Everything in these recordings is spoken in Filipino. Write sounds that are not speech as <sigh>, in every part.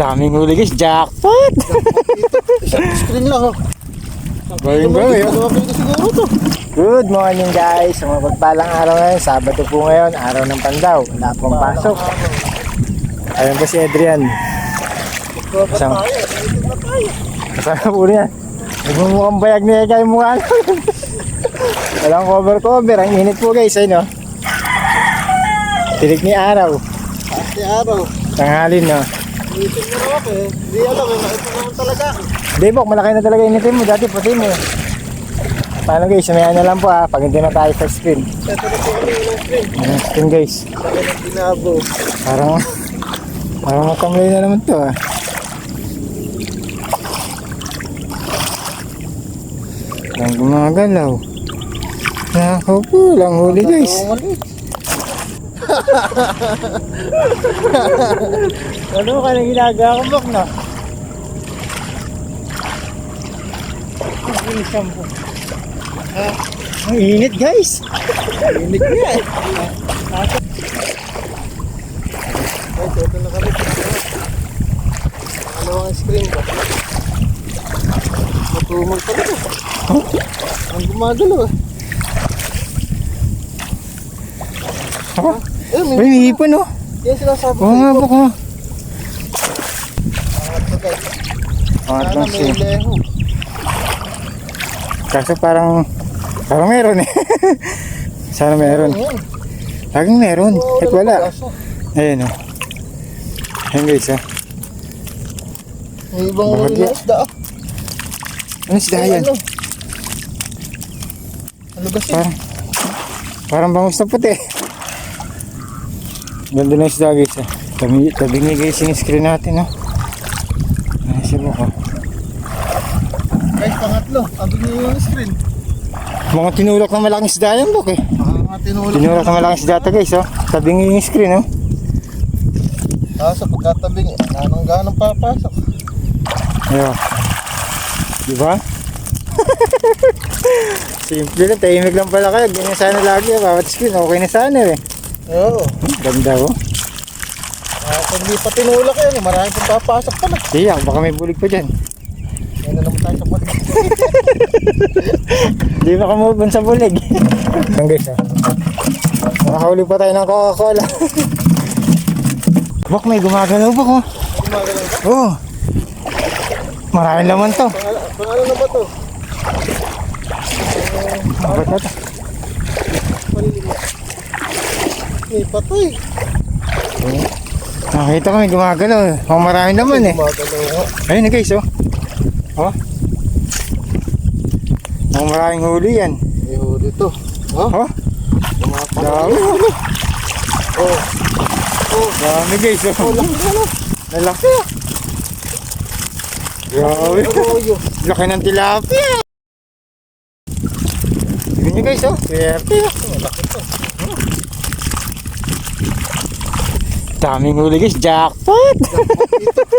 Daming huli guys, jackpot! Isang screen lang oh. Going going. Good morning guys, sa mga pagpalang araw ngayon, Sabado po ngayon, araw ng pandaw, wala pong pasok. Ayun po si Adrian, Isang- kasama po niya. Nagmumukhang bayag niya kayo mukha. Walang cover cover, ang init po guys, ayun no. Tirik ni araw, Ate araw. tanghalin no. Itin mo na ako eh. Hindi alam eh. Ito naman talaga. Debok, malaki na talaga initin mo, dati puti mo. Paano guys, samayan na lang po ha, pag hindi na tayo sa screen. Na po kami ng screen. Ayan, screen guys. Laki ng binabo. Parang parang matamlay na naman to ah. Lang gumagalaw. Nako po, lang huli guys. Ang maliit. <laughs> Ano ka nang ginagawa ko bak na? Ang sampo. Ah, ang init guys. Init niya eh. Guys, ito na kami. Dalawang screen ba? Matumag pa ito. Ang gumagalaw eh. Ako, Eh, may may hipon oh. yan sinasabi Oo nga guys. Mga Sana may leho. Kaso parang parang meron eh. <laughs> Sana meron. Ayan. Laging meron. Kahit wala. Ayun oh. Ayun guys ah. May ibang huli na isda ah. Ano sila yan? Ano? Ba siya? Parang parang bangus na puti. <laughs> Ganda na isda guys ah. Tabi, tabi niya guys yung screen natin oh. Ay, si Boko. Guys, pangatlo. Abi niyo yung screen. Mga tinulak na malaking isda yan Bok eh. Mga tinulak. Tinulak na malaking isda to guys oh. Tabi niya yung screen oh. Ah, sa pagkatabing, anong ganong papasok. Ayun. Diba? <laughs> Simple lang, tahimik lang pala kayo. Ganyan sana lagi. ah. Bawat screen, okay na sana eh. Oo. Ganda oh. Ah, kung di pa tinulak yan, eh, marami pang papasok pala. Tiyak, baka may bulig pa dyan. Yan na naman tayo sa buwan. <laughs> Di ba kamubon sa bulig? <laughs> Yan guys ah. Nakahuli pa tayo ng Coca-Cola. Bak, may gumagalaw ba ko? Gumagalaw ba? Oo. Oh. Maraming laman to. Pangalan, na ba to? Ba't na to? Panlima. May patay. Nakita ko may gumagalaw. eh. Mga maraming laman eh. Gumagalaw nga. Ayun na guys oh. Oh. Mga maraming huli yan. May huli to. Oh. Gumapalaw. Dami. Oh. Oh. Dami guys oh. Oh, laki na ah. Grabe. Laki ng tilapia. Tignan nyo guys oh. Swerte oh. Oh, laki to. Daming huli guys. Jackpot.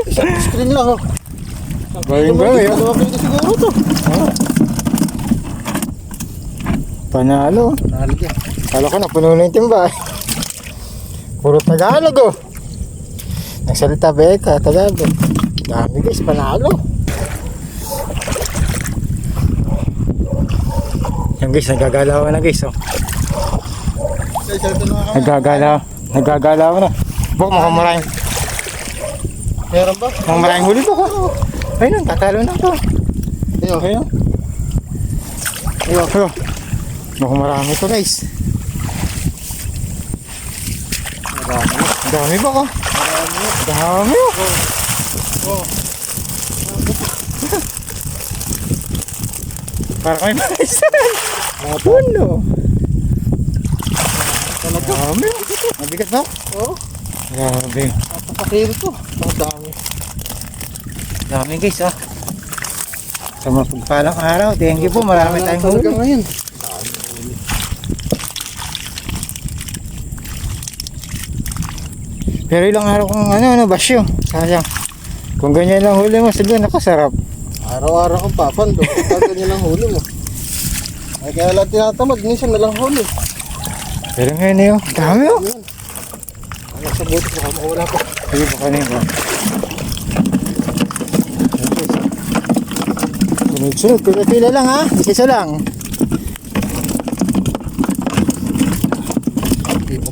Isang screen lang oh. Going going oh. Dalawa siguro to. Panalo. Naligyan. Kala ko na puno na yung timba. eh. Puro Tagalog oh. Nagsalita Beka, Tagalog. Dami guys, panalo. Yan guys, nagagalaw na guys oh. Nagagalaw. Nagagalaw na. Buk, mukhang maraming, Meron ba? mukhang maraming huli po ko. Ayun, tatalo na to. Ayun. Ayun. Ayun, ayun. Mukhang marami to guys. Marami. Dami ba ko? Marami. Dami oh. Oh. Para kami maisan. Puno. Talaga. Dami oh. Mabigat ba? Oh. Grabe. Napakakiro to. Ang dami. Dami guys ah. Sa mga pagpalang araw. Thank you po. Marami tayong Talaga huli. ngayon. Pero ilang araw kong ano, ano, basyo. Sayang. Kung ganyan lang huli mo, sige, nakasarap. Araw-araw kang papando. Pagka ganyan lang huli mo. Ay kaya lang tinatamad. Minsan na lang huli. Pero ngayon eh, oh. Dami oh. Nasa boat, baka mawala pa. Sige, baka na yun. Sunod-sunod, pila-pila lang ha. Isa lang.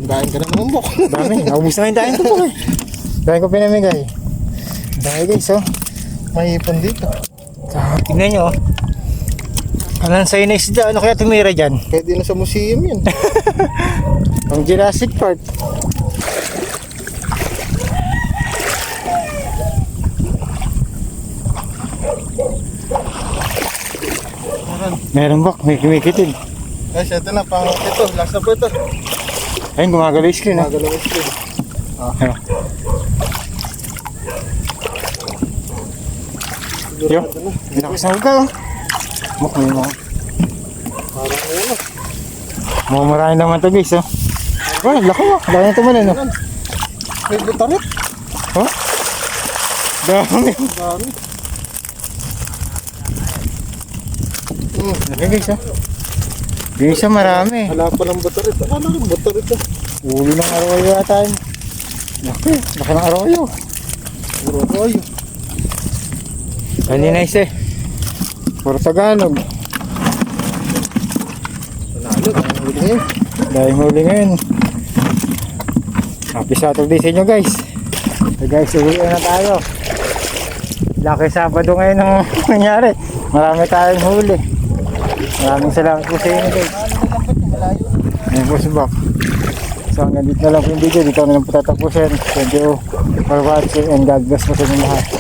Dain ka na ng umbok. Dami, naubos na yung dain ko po eh. Dain ko pinamigay. Dahil guys oh, may ipon dito. Sa, tingnan nyo oh. Anong sa'yo na isda, ano kaya tumira dyan? Pwede na sa museum yun. Ang Jurassic Park. Meron. Bak, may kumikitin. Guys, ito na. Pang ito. Last na po ito. Ayun, gumagalaw yung screen ah. Nagalaw yung screen. Ayun. Yo. Sigurado na. Lakas na ka oh. Muk, may mga. Parang ano. Mga marami naman to guys oh. Oh, lako ah. Dahil na tumalan oh. May butarit. Oh. Dami. Dami. Hmm. Laki guys oh. Yung isa marami. Wala pa ng butarit. Ano ng butarit ah? Ulo ng araw yata yun. Laki, laki ng yun. Puro kayo. Kanina isa eh. Puro Tagalog. Panalo. Ang huli ngayon. Dahil huli ngayon. Happy Saturday sa inyo guys. So guys, uwi na tayo. Laki Sabado ngayon ang <laughs> nangyari. Marami tayong huli. Maraming salamat po sa inyo guys. Ayun po si Bak. So hanggang dito na lang po yung video. Dito na lang po tatapusin. Thank you for watching and God bless po sa inyo lahat.